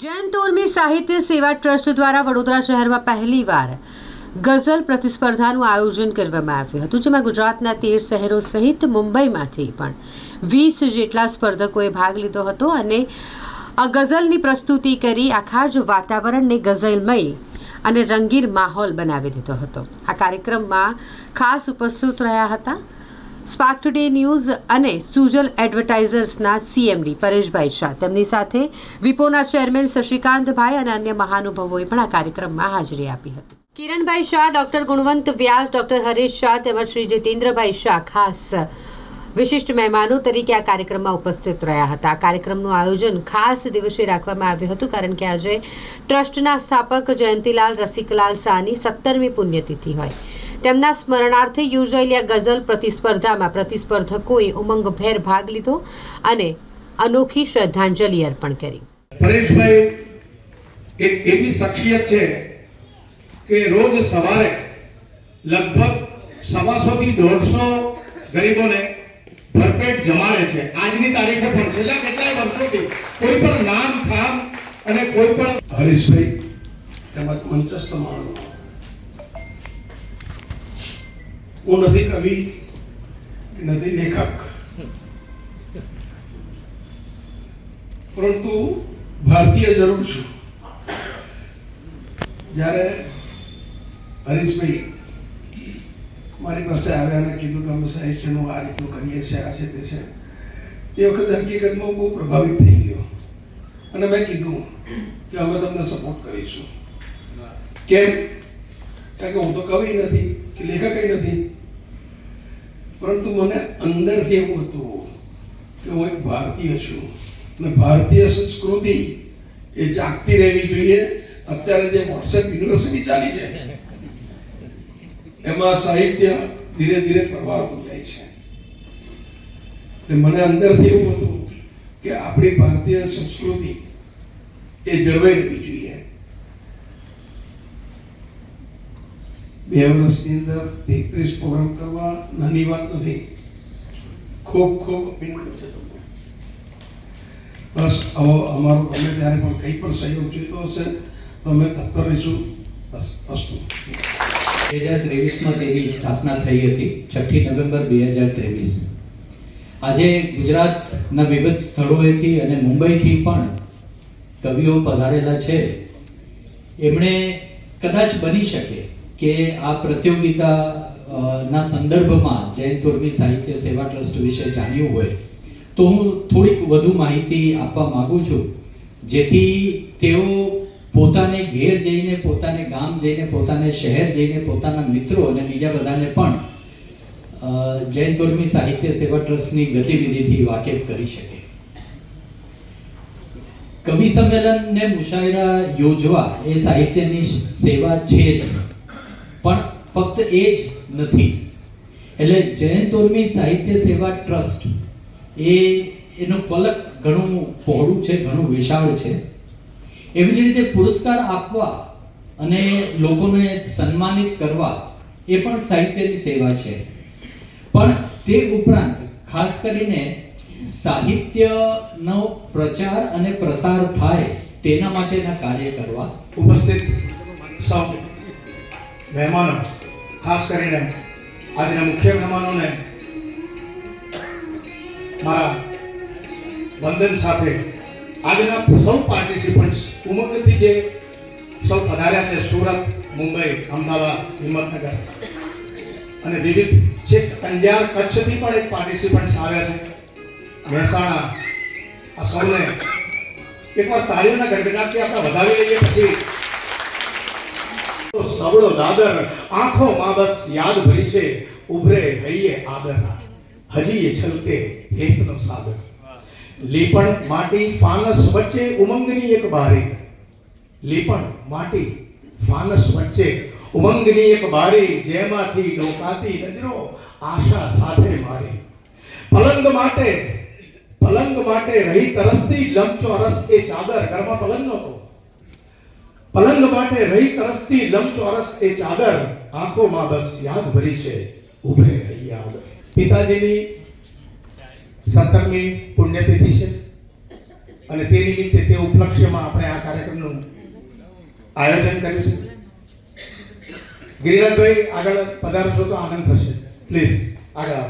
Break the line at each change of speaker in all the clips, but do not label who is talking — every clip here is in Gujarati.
જૈન તોરમી સાહિત્ય સેવા ટ્રસ્ટ દ્વારા વડોદરા શહેરમાં પહેલીવાર ગઝલ પ્રતિસ્પર્ધાનું આયોજન કરવામાં આવ્યું હતું, જેમાં ગુજરાતના તેર શહેરો સહિત મુંબઈમાંથી પણ વીસ જેટલા સ્પર્ધકોએ ભાગ લીધો હતો અને આ ગઝલની પ્રસ્તુતિ કરી આખા જ વાતાવરણને ગઝલમય અને રંગીન માહોલ બનાવી દીધો હતો. આ કાર્યક્રમમાં ખાસ ઉપસ્થિત રહ્યા હતા સ્પાર્ક ટુડે ન્યૂઝ અને સુજલ એડવર્ટાઇઝર્સના સીએમડી પરેશભાઈ શાહ. તેમની સાથે વિપોના ચેરમેન શશિકાંતભાઈ અને અન્ય મહાનુભાવોએ પણ આ કાર્યક્રમમાં હાજરી આપી હતી. કિરણભાઈ શાહ, ડોક્ટર ગુણવંત વ્યાસ, ડોક્ટર હરેશ શાહ તેમજ શ્રી જીતેન્દ્રભાઈ શાહ ખાસ વિશિષ્ટ મહેમાનો તરીકે આ કાર્યક્રમમાં ઉપસ્થિત રહ્યા હતા. આ કાર્યક્રમનું આયોજન ખાસ દિવસે રાખવામાં આવ્યું હતું કારણ કે આજે ટ્રસ્ટના સ્થાપક જયંતિલાલ રસિકલાલ શાહની સત્તરમી પુણ્યતિથિ હોય. તેમના સ્મરણાર્થે યોજાયેલી આ ગઝલ પ્રતિસ્પર્ધામાં પ્રતિસ્પર્ધકોએ ઉમંગભેર ભાગ લીધો અને અનોખી શ્રદ્ધાંજલિ અર્પણ કરી.
પરેશભાઈ એક એવી શખ્સિયત છે કે રોજ સવારે લગભગ સવાસો થી દોઢસો ગરીબોને ભરપેટ જમાડે છે. આજની તારીખે પણ છેલ્લા કેટલાય વર્ષોથી કોઈ પણ નામ ઠામ અને કોઈ પણ
હરીશભાઈ તેમજ મંચસ્થ માણસો હું નથી કવિ, નથી લેખક. પરંતુ ભારતીય જરૂર છું. જ્યારે હરીશભાઈ મારી પાસે આવ્યા અને કીધું કે અમે સાહિત્યનું આ રીતનું કરીએ છીએ, આ છે તે છે એ વખતે હકીકતમાં બહુ પ્રભાવિત થઈ ગયો. અને મેં કીધું કે અમે તમને સપોર્ટ કરીશું. કેમ? કારણ કે હું તો કવિ નથી કે લેખક નથી. પરંતુ મને અંદરથી એવું હતું કે હું એક ભારતીય છું. અને ભારતીય સંસ્કૃતિ એ જાગતી રહેવી જોઈએ. અત્યારે જે વોટ્સએપ યુનિવર્સિટી ચાલી છે, એમાં સાહિત્ય ધીરે ધીરે પ્રવાહતું જાય છે. મને અંદરથી એવું હતું કે આપણી ભારતીય સંસ્કૃતિ એ જળવાઈ રહેવી જોઈએ. બે વર્ષની અંદર તેત્રીસ પ્રોગ્રામ કરવા નાની વાત નથી. ખૂબ ખૂબ અભિનંદન છે તમને. બસ, આવો અમારો ગમે ત્યારે પણ કંઈ પણ સહયોગ જોઈતો હશે, તો અમે તત્પર રહીશું. બસ અસ્તુ
બે હજાર ત્રેવીસમાં તેની સ્થાપના થઈ હતી, છઠ્ઠી નવેમ્બર બે હજાર ત્રેવીસ. આજે ગુજરાતના વિવિધ સ્થળોએથી અને મુંબઈથી પણ કવિઓ પધારેલા છે. એમણે કદાચ બની શકે કે આ પ્રતિયોગિતા ના સંદર્ભમાં જૈન ધોરમી સાહિત્ય સેવા ટ્રસ્ટ વિશે જાણ્યું હોય, તો હું થોડીક વધુ માહિતી આપવા માગું છું. જેથી તેઓ પોતાને ઘેર જઈને, પોતાને ગામ જઈને, પોતાને શહેર જઈને, પોતાના મિત્રો અને બીજા બધાને પણ જૈન ધોરમી સાહિત્ય સેવા ટ્રસ્ટની ગતિવિધિથી વાકેફ કરી શકે. કવિ સંમેલન ને મુશાયરા યોજવા એ સાહિત્યની સેવા છે જ. ફક્ત એ જ નથી. એટલે જૈન ઉર્મી સાહિત્ય સેવા ટ્રસ્ટ એ એનો ફલક ઘણું પહોળું છે, ઘણું વિશાળ છે. એવી જ રીતે પુરસ્કાર આપવા અને લોકોને સન્માનિત કરવા એ પણ સાહિત્યની સેવા છે. પણ તે ઉપરાંત ખાસ કરીને સાહિત્યનો પ્રચાર અને પ્રસાર થાય તેના માટેના કાર્ય કરવા
ઉપસ્થિત સૌ મહેમાનો. ખાસ કરીને આજના મુખ્ય મહેમાનોને મારા વંદન સાથે આજના સૌ પાર્ટિસિપન્ટ્સ ઉમંગથી જે સૌ પધાર્યા છે, સુરત, મુંબઈ, અમદાવાદ, હિંમતનગર. અને વિવિધ છેક અંજાર કચ્છથી પણ એક પાર્ટિસિપન્ટ્સ આવ્યા છે. મહેસાણા આ સૌને એકવાર તાળીઓના ગડગડાટથી આપણે વધાવી લઈએ પછી સવળો દાદર આંખોમાં બસ યાદ ભરી છે, ઉભરે હૈયે આદર હજી એ છલકે હેતનો સાદર લીપણ માટી ફાનસ વચ્ચે ઉમંગની એક બારી. લીપણ માટી ફાનસ વચ્ચે ઉમંગની એક બારી, જેમાંથી ડોકાતી નજરો આશા સાથે મારી. પલંગ માટે પલંગ માટે રહી તરસતી લંબચોરસ એ ચાદર ઘરમાં પલંગ નહોતો. પલંગ માટે રહી તરસતી લંબચોરસ એ ચાદર આંખોમાં બસ યાદ ભરી છે. ઉભરે રહી યાદ પિતાજીની સત્તરમી પુણ્યતિથિ છે. અને તે નિમિત્તે તે ઉપલક્ષ્યમાં આપણે આ કાર્યક્રમનું આયોજન કર્યું છે. ગિરિરાજભાઈ આગળ પધારશો તો આનંદ થશે. પ્લીઝ આગળ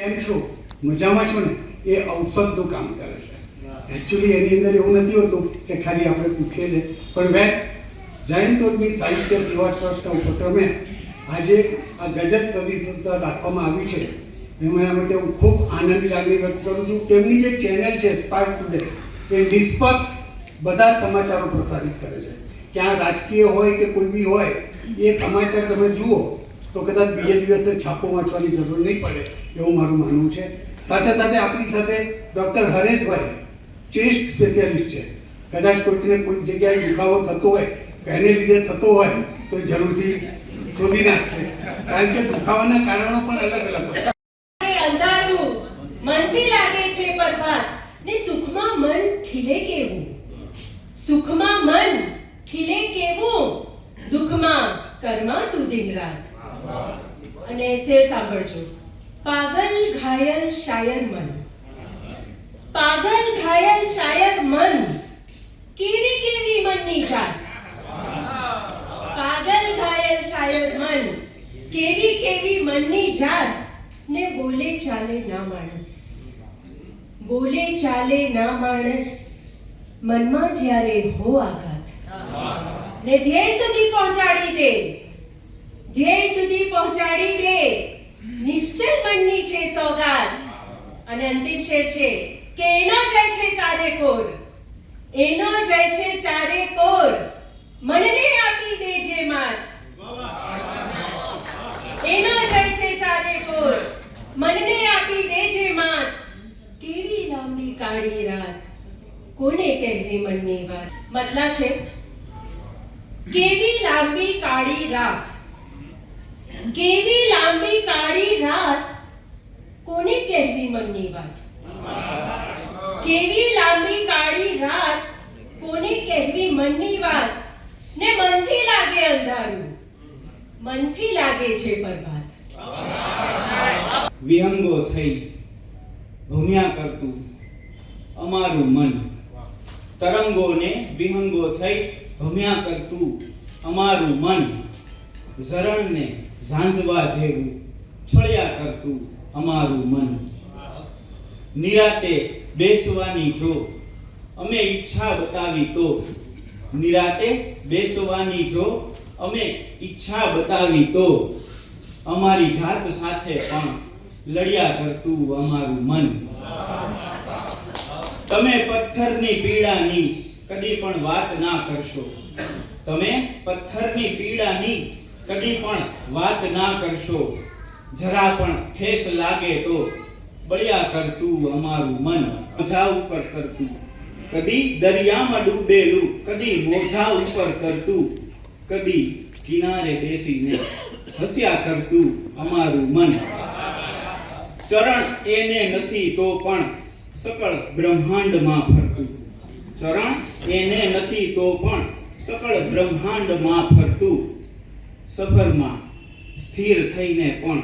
એમ છો. મજામાં છો ને? એ ઔષધનું કામ કરે છે. એકચ્યુઅલી એની અંદર એવું નથી હોતું કે ખાલી આપણે પૂછીએ છે પણ વેન જૈન તોરમી સાહિત્ય સેવા ટ્રસ્ટના ઉપક્રમે આજે આ ગજત પ્રતિસ્પર્ધા રાખવામાં આવી છે. એમાં માટે હું ખૂબ આનંદની લાગણી વ્યક્ત કરું છું. તેમની જે ચેનલ છે સ્પાર્ક ટુડે એ નિષ્પક્ષ બધા સમાચારો પ્રસારિત કરે છે. ક્યાં રાજકીય હોય કે કોઈ બી હોય, એ સમાચાર તમે જુઓ તો કદાચ બીજે દિવસે છાપો વાંચવાની જરૂર નહીં પડે એવું મારું માનવું છે. સાથે સાથે આપણી સાથે ડૉક્ટર હરેશભાઈ, ચેસ્ટ સ્પેશિયાલિસ્ટ છે. કદાચ કોઈકને કોઈ જગ્યાએ દુખાવો થતો હોય એને લીધે થતો હોય તો જરૂરથી શોધી નાખશે. કારણ કે દુખાવાના કારણો પણ અલગ અલગ હોય.
દિન રાત. અને શેર સાંભળજો. પાગલ ઘાયલ શાયર મન. પાગલ ઘાયલ શાયર મન. કેવી કેવી મનની જાત? પાગલ ઘાયલ શાયર મન, કેવી કેવી મનની જાત ને બોલે ચાલે ના માણસ. બોલે ચાલે ના માણસ મનમાં જ્યારે હો આઘાત, ને ધ્યેય સુધી પહોંચાડી દે, ધ્યેય સુધી પહોંચાડી દે, નિશ્ચલ મનની છે સોગાત. અને અંતિમ શેર છે કે એનો જાય છે ચારે કોર એનો જાય છે ચારે કોર મનને આપી દેજે માત. એના જાય છે ચારે કોર મનને આપી દેજે માત. કેવી લાંબી કાળી રાત. કોને કહેવી મનની વાત? મતલા છે, કેવી લાંબી કાળી રાત? કેવી લાંબી કાળી રાત? કોને કહેવી મનની વાત? કેવી લાંબી કાળી રાત? કોને કહેવી મનની વાત? ને મનથી લાગે અંધારું. મનથી લાગે છે પ્રભાત.
વિહંગો થઈ ભૂમ્યા કરતું અમારું મન. તરંગોને વિહંગો થઈ ભમ્યા કરતું અમારું મન. ઝરણને ઝાંઝવા જેવું છળ્યા કરતું અમારું મન. નિરાતે બેસવાની જો અમે ઈચ્છા બતાવી તો નિરાતે બેસવાની જો અમે ઈચ્છા બતાવી તો અમારી જાત સાથે પણ લડ્યા કરતું અમારું મન. તમે પથ્થરની પીડાની કદી પણ વાત ના કરશો. તમે પથ્થરની પીડાની કદી પણ વાત ના કરશો. જરા પણ ઠેસ લાગે તો બળ્યા કરતું અમારું મન. મજા ઉપર કરતું. કદી દરિયામાં ડૂબેલું, કદી મોજા ઉપર કરતું, કદી કિનારે બેસીને હસ્યા કરતું અમારું મન. ચરણ એને નથી તો પણ સકળ બ્રહ્માંડમાં ફરતું. ચરણ એને નથી તો પણ સકળ બ્રહ્માંડમાં ફરતું. સફરમાં સ્થિર થઈને પણ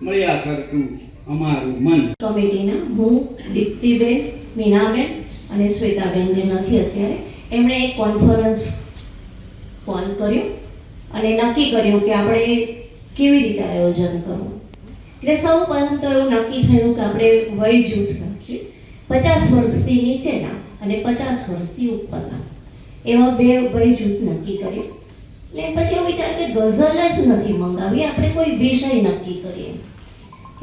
મળ્યા કરતું અમારું મન.
કોમેડીના હું દીપ્તિબેન મીનાબેન અને શ્વેતાબેન જે નથી અત્યારે, એમણે એક કોન્ફરન્સ કોલ કર્યો અને નક્કી કર્યું કે આપણે કેવી રીતે આયોજન કરવું. એટલે સૌ પ્રથમ તો એવું નક્કી થયું કે આપણે વય જૂથ રાખીએ, પચાસ વર્ષથી નીચેના અને પચાસ વર્ષથી ઉપરના. એવા બે વય જૂથ નક્કી કર્યું. ને પછી એવું વિચાર કે ગઝલ જ નથી મંગાવી, આપણે કોઈ વિષય નક્કી કરીએ.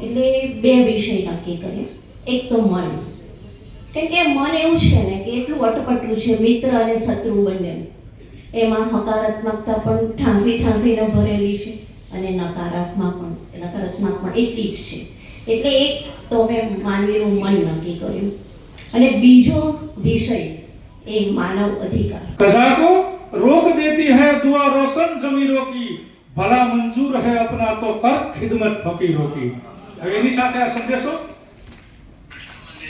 એટલે બે વિષય નક્કી કર્યા. એક તો મન. કેમ કે મન એવું છે ને કે એટલું અટપટલું છે, મિત્ર અને શત્રુ બંને. એમાં હકારાત્મકતા પણ ઠાંસી ઠાંસીને ભરેલી છે અને નકારાત્મક પણ નકારાત્મક પણ એટલી જ છે. એટલે એક તો મેં માનવીનું મન નક્કી કર્યું. અને બીજો વિષય એ માનવ અધિકાર.
કઝાકો રોક દેતી હૈ દુઆ રોશન જમીરો કી ભલા મંજૂર હૈ અપના તો કર ખિદમત ફકીરો કી એની સાથે આ સંદેશો?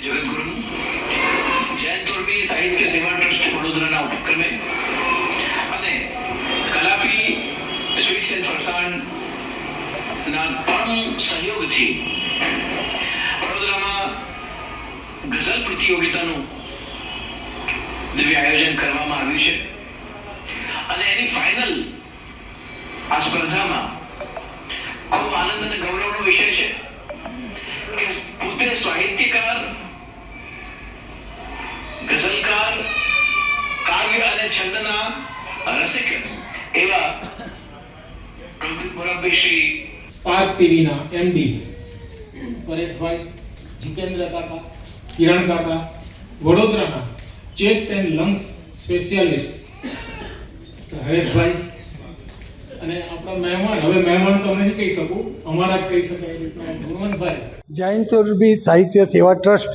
જગતગુરુ જૈન ધર્મી સાહિત્ય સેવા ટ્રસ્ટ વડોદરાના ઉપક્રમે. અને કલાપી સ્વીટ્સ એન્ડ ફરસાણના પરમ સહયોગથી વડોદરામાં ગઝલ પ્રતિયોગિતાનું દિવ્ય આયોજન કરવામાં આવ્યું છે. અને એની ફાઇનલ આ સ્પર્ધામાં ખૂબ આનંદ અને ગૌરવનો વિષય છે કે પોતે સાહિત્યકાર ગઝલકાર કાવ્ય અને છંદના રસિક એવા મુરબ્બી શ્રી
સ્પાર્ક ટીવીના એમડી પરેશભાઈ જીતેન્દ્ર કાકા કિરણ કાકા વડોદરાના chest and lungs specialist Hareshbhai અને આપણા મહેમાન હવે મહેમાન તો નથી કહી શકું અમારા જ કહી શકાય. ગુણવંતભાઈ
જૈન તોરબી સાહિત્ય સેવા ટ્રસ્ટ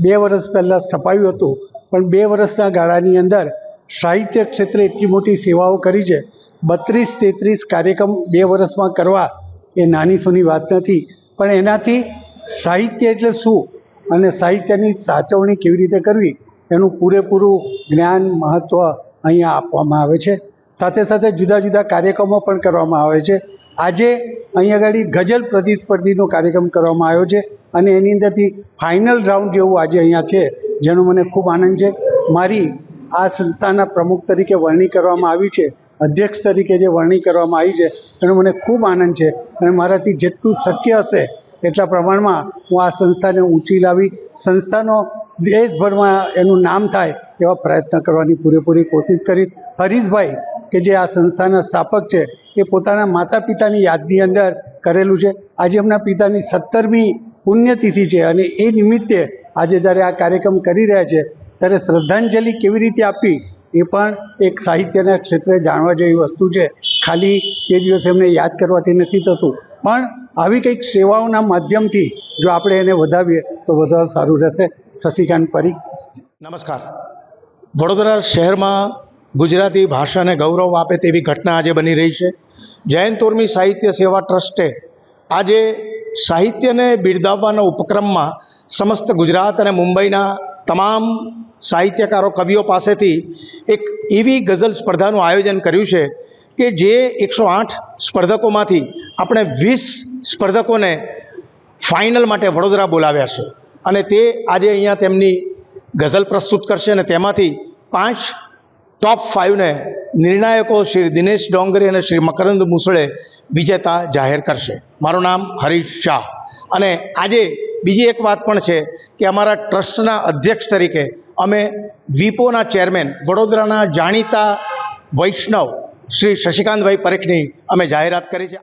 બે વર્ષ પહેલાં સ્થપાયું હતું. પણ બે વર્ષના ગાળાની અંદર સાહિત્ય ક્ષેત્રે એટલી મોટી સેવાઓ કરી છે. બત્રીસ તેત્રીસ કાર્યક્રમ બે વર્ષમાં કરવા એ નાની સૂની વાત નથી. પણ એનાથી સાહિત્ય એટલે શું? અને સાહિત્યની સાચવણી કેવી રીતે કરવી? એનું પૂરેપૂરું જ્ઞાન મહત્ત્વ અહીંયા આપવામાં આવે છે. સાથે સાથે જુદા જુદા કાર્યક્રમો પણ કરવામાં આવે છે. આજે અહીં આગળ ગઝલ પ્રતિસ્પર્ધીનો કાર્યક્રમ કરવામાં આવ્યો છે. અને એની અંદરથી ફાઇનલ રાઉન્ડ જેવું આજે અહીંયા છે, જેનો મને ખૂબ આનંદ છે. મારી આ સંસ્થાના પ્રમુખ તરીકે વરણી કરવામાં આવી છે, અધ્યક્ષ તરીકે જે વરણી કરવામાં આવી છે, એનો મને ખૂબ આનંદ છે અને મારાથી જેટલું શક્ય હશે એટલા પ્રમાણમાં હું આ સંસ્થાને ઊંચી લાવી, સંસ્થાનો દેશભરમાં એનું નામ થાય એવા પ્રયત્ન કરવાની પૂરેપૂરી કોશિશ કરીશ હરીશભાઈ, કે જે આ સંસ્થાના સ્થાપક છે, એ પોતાના માતા પિતાની યાદની અંદર કરેલું છે. આજે એમના પિતાની સત્તરમી પુણ્યતિથિ છે અને એ નિમિત્તે આજે જ્યારે આ કાર્યક્રમ કરી રહ્યા છે, ત્યારે શ્રદ્ધાંજલિ કેવી રીતે આપવી એ પણ એક સાહિત્યના ક્ષેત્રે જાણવા જેવી વસ્તુ છે. ખાલી તે દિવસે એમને યાદ કરવાથી નથી થતું. પણ આવી કંઈક સેવાઓના માધ્યમથી જો આપણે એને વધાવીએ, તો વધારે સારું રહેશે. શશિકાંત પરીખ
નમસ્કાર. વડોદરા શહેરમાં ગુજરાતી ભાષાને ગૌરવ આપે તેવી ઘટના આજે બની રહી છે. જૈન તોરમી સાહિત્ય સેવા ટ્રસ્ટે આજે સાહિત્યને બિરદાવવાના ઉપક્રમમાં સમસ્ત ગુજરાત અને મુંબઈના તમામ સાહિત્યકારો કવિઓ પાસેથી એક એવી ગઝલ સ્પર્ધાનું આયોજન કર્યું છે કે જે એકસો આઠ સ્પર્ધકોમાંથી આપણે વીસ સ્પર્ધકોને ફાઇનલ માટે વડોદરા બોલાવ્યા છે. અને તે આજે અહીંયા તેમની ગઝલ પ્રસ્તુત કરશે અને તેમાંથી પાંચ ટોપ ફાઇવને નિર્ણાયકો શ્રી દિનેશ ડોંગરી અને શ્રી મકરંદ મુસળે વિજેતા જાહેર કરશે. મારું નામ હરીશ શાહ. અને આજે બીજી એક વાત પણ છે કે અમારા ટ્રસ્ટના અધ્યક્ષ તરીકે અમે વિપોના ચેરમેન વડોદરાના જાણીતા વૈષ્ણવ શ્રી શશિકાંતભાઈ પરીખની અમે જાહેરાત કરી છે.